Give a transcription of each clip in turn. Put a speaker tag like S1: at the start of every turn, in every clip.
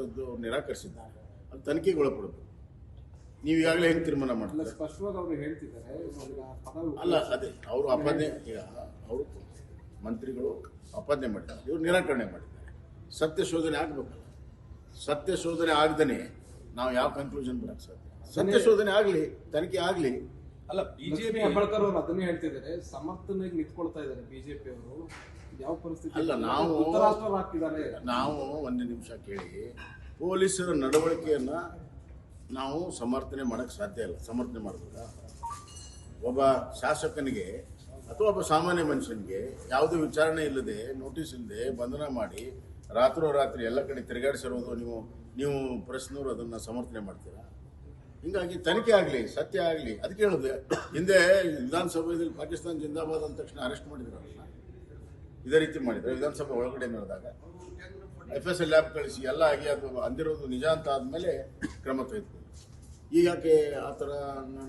S1: ಮಾಡುವಂಥದ್ದು ನಿರಾಕರಿಸಿದ್ದಾರೆ. ಅದು ತನಿಖೆಗೆ ಒಳಪಡಬೇಕು ನೀವು ಈಗಾಗಲೇ ಹೆಂಗೆ ತೀರ್ಮಾನ ಮಾಡ್ತಾರೆ?
S2: ಸ್ಪಷ್ಟವಾಗಿ ಅವರು ಹೇಳ್ತಿದ್ದಾರೆ.
S1: ಅಲ್ಲ ಅದೇ ಅವರು ಅಪಾದನೆ ಈಗ ಅವರು ಮಂತ್ರಿಗಳು ಅಪಾದನೆ ಮಾಡಿದ್ದಾರೆ. ಇವರು ನಿರಾಕರಣೆ ಮಾಡಿದ್ದಾರೆ. ಸತ್ಯ ಶೋಧನೆ ಆಗಬೇಕಲ್ಲ. ಸತ್ಯ ಶೋಧನೆ ಆಗದೇ ನಾವು ಯಾವ ಕನ್ಕ್ಲೂಷನ್ ಬರಕ್ಕೆ ಸಾಧ್ಯ? ಸತ್ಯ ಶೋಧನೆ ಆಗಲಿ ತನಿಖೆ ಆಗಲಿ.
S3: ಅಲ್ಲ ಬಿಜೆಪಿ
S2: ಹೆಬ್ಬಾಳ್ಕರ್ ಅವರು ಅದನ್ನೇ ಹೇಳ್ತಿದ್ದಾರೆ. ಸಮರ್ಥನೆಗೆ ನಿಂತ್ಕೊಳ್ತಾ ಇದ್ದಾರೆ ಬಿಜೆಪಿ ಅವರು ಯಾವ ಪರಿಸ್ಥಿತಿ
S1: ಅಲ್ಲ, ನಾವು-
S2: ಧೃತರಾಷ್ಟ್ರರಾಗ್ತಿದ್ದಾರೆ
S1: ನಾವು ಒಂದು ನಿಮಿಷ ಕೇಳಿ. ಪೊಲೀಸರ ನಡವಳಿಕೆಯನ್ನು ನಾವು ಸಮರ್ಥನೆ ಮಾಡೋಕ್ಕೆ ಸಾಧ್ಯ ಇಲ್ಲ. ಸಮರ್ಥನೆ ಮಾಡಬೇಕ ಒಬ್ಬ ಶಾಸಕನಿಗೆ ಅಥವಾ ಒಬ್ಬ ಸಾಮಾನ್ಯ ಮನುಷ್ಯನಿಗೆ ಯಾವುದೇ ವಿಚಾರಣೆ ಇಲ್ಲದೆ ನೋಟಿಸ್ ಇಲ್ಲದೆ ಬಂಧನ ಮಾಡಿ ರಾತ್ರೋರಾತ್ರಿ ಎಲ್ಲ ಕಡೆ ತಿರುಗಾಡಿಸಿರೋದು ನೀವು ನೀವು ಪ್ರಶ್ನೆಯವರು ಅದನ್ನು ಸಮರ್ಥನೆ ಮಾಡ್ತೀರಾ? ಹಿಂಗಾಗಿ ತನಿಖೆ ಆಗಲಿ ಸತ್ಯ ಆಗಲಿ ಅದಕ್ಕೆ ಹೇಳಿದೆ. ಹಿಂದೆ ವಿಧಾನಸಭೆಯಲ್ಲಿ ಪಾಕಿಸ್ತಾನ ಜಿಂದಾಬಾದ್ ಅಂದ ತಕ್ಷಣ ಅರೆಸ್ಟ್ ಮಾಡಿದ್ರಲ್ಲ. ಅವ್ರನ್ನ. ಇದೇ ರೀತಿ ಮಾಡಿದ್ರು ವಿಧಾನಸಭೆ ಒಳಗಡೆ ನಡೆದಾಗ ಎಫ್ ಎಸ್ ಎಲ್ ಲ್ಯಾಬ್ ಕಳಿಸಿ ಎಲ್ಲ ಆಗಿ ಅದು ಅಂದಿರೋದು ನಿಜ ಅಂತ ಆದಮೇಲೆ ಕ್ರಮ ತೆಗೆದು ಈಗ ಯಾಕೆ ಆ ಥರ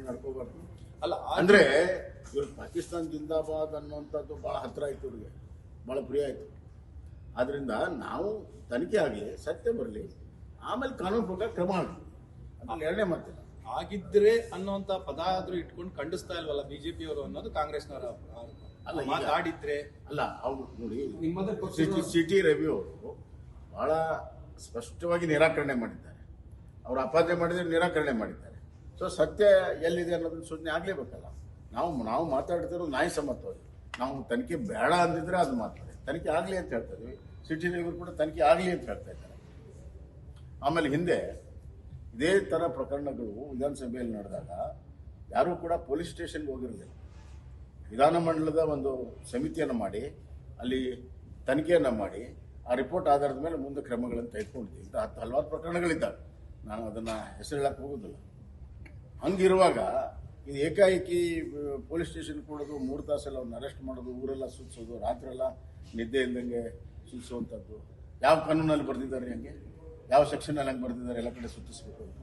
S1: ನಡ್ಕೋಬಾರ್ದು?
S3: ಅಲ್ಲ
S1: ಅಂದರೆ ಇವ್ರು ಪಾಕಿಸ್ತಾನ ಜಿಂದಾಬಾದ್ ಅನ್ನುವಂಥದ್ದು ಭಾಳ ಹತ್ತಿರ ಆಯಿತು ಇವ್ರಿಗೆ. ಭಾಳ ಪ್ರಿಯ ಆಯಿತು. ಆದ್ದರಿಂದ ನಾವು ತನಿಖೆ ಆಗಲಿ ಸತ್ಯ ಬರಲಿ. ಆಮೇಲೆ ಕಾನೂನು ಪ್ರಕಾರ ಕ್ರಮ ಆಗಲಿ ಅದ್ರಲ್ಲಿ ಎರಡನೇ ಮಾತಿಲ್ಲ.
S3: ಆಗಿದ್ರೆ ಅನ್ನುವಂತ ಪದ ಆದ್ರೂ ಇಟ್ಕೊಂಡು ಖಂಡಿಸ್ತಾ ಇಲ್ವಲ್ಲ ಬಿಜೆಪಿ ಅವರು ಅನ್ನೋದು ಕಾಂಗ್ರೆಸ್ನವರ ಆರೋಪ.
S1: ಅಲ್ಲ,
S3: ಮಾತಾಡಿದ್ರೆ
S1: ಅಲ್ಲ ಅವ್ರು ನೋಡಿ ಸಿಟಿ ಸಿಟಿ ರವಿ ಅವರು ಬಹಳ ಸ್ಪಷ್ಟವಾಗಿ ನಿರಾಕರಣೆ ಮಾಡಿದ್ದಾರೆ. ಅವರು ಅಪಾದನೆ ಮಾಡಿದ್ರೆ ನಿರಾಕರಣೆ ಮಾಡಿದ್ದಾರೆ. ಸೊ ಸತ್ಯ ಎಲ್ಲಿದೆ ಅನ್ನೋದನ್ನ ಸೂಚನೆ ಆಗಲೇಬೇಕಲ್ಲ. ನಾವು ನಾವು ಮಾತಾಡ್ತಿರೋ ನ್ಯಾಯಸಮ್ಮತವಾಗಿ ನಾವು ತನಿಖೆ ಬೇಡ ಅಂದಿದ್ರೆ ಅದು ಮಾತಾಡಿ ತನಿಖೆ ಆಗಲಿ ಅಂತ ಹೇಳ್ತಾ ಇದೀವಿ. ಸಿಟಿ ರವಿ ಕೂಡ ತನಿಖೆ ಆಗಲಿ ಅಂತ ಹೇಳ್ತಾ ಇದ್ದಾರೆ. ಆಮೇಲೆ ಹಿಂದೆ ಇದೇ ಥರ ಪ್ರಕರಣಗಳು ವಿಧಾನಸಭೆಯಲ್ಲಿ ನಡೆದಾಗ ಯಾರೂ ಕೂಡ ಪೊಲೀಸ್ ಸ್ಟೇಷನ್ಗೆ ಹೋಗಿರಲಿಲ್ಲ. ವಿಧಾನಮಂಡಲದ ಒಂದು ಸಮಿತಿಯನ್ನು ಮಾಡಿ, ಅಲ್ಲಿ ತನಿಖೆಯನ್ನು ಮಾಡಿ, ಆ ರಿಪೋರ್ಟ್ ಆಧಾರದ ಮೇಲೆ ಮುಂದೆ ಕ್ರಮಗಳನ್ನು ತೆಗೆದುಕೊಂಡಿದ್ದೀವಿ. ಇಂಥ ಹತ್ತು ಹಲವಾರು ಪ್ರಕರಣಗಳಿದ್ದಾವೆ. ನಾನು ಅದನ್ನು ಹೆಸರು ಹೇಳಕ್ಕೆ ಹೋಗೋದಿಲ್ಲ. ಹಂಗಿರುವಾಗ ಇದು ಏಕಾಏಕಿ ಪೊಲೀಸ್ ಸ್ಟೇಷನ್ ಕೊಡೋದು ಮೂರು ತಾಸೆಲ್ಲ ಅವ್ರನ್ನ ಅರೆಸ್ಟ್ ಮಾಡೋದು, ಊರೆಲ್ಲ ಸುತ್ತಿಸೋದು ರಾತ್ರೆಲ್ಲ ನಿದ್ದೆ ಇಲ್ದಂಗೆ ಸುತ್ತಿಸುವಂಥದ್ದು, ಯಾವ ಕಾನೂನಲ್ಲಿ ಬರೆದಿದ್ದಾರೆ ಹಂಗೆ? ಯಾವ ಸೆಕ್ಷನಲ್ಲಿ ಹಂಗೆ ಬರೆದಿದ್ದಾರೆ? ಎಲ್ಲ ಕಡೆ ಸುತ್ತಿಸ್ಬೇಕು ಅಂತ.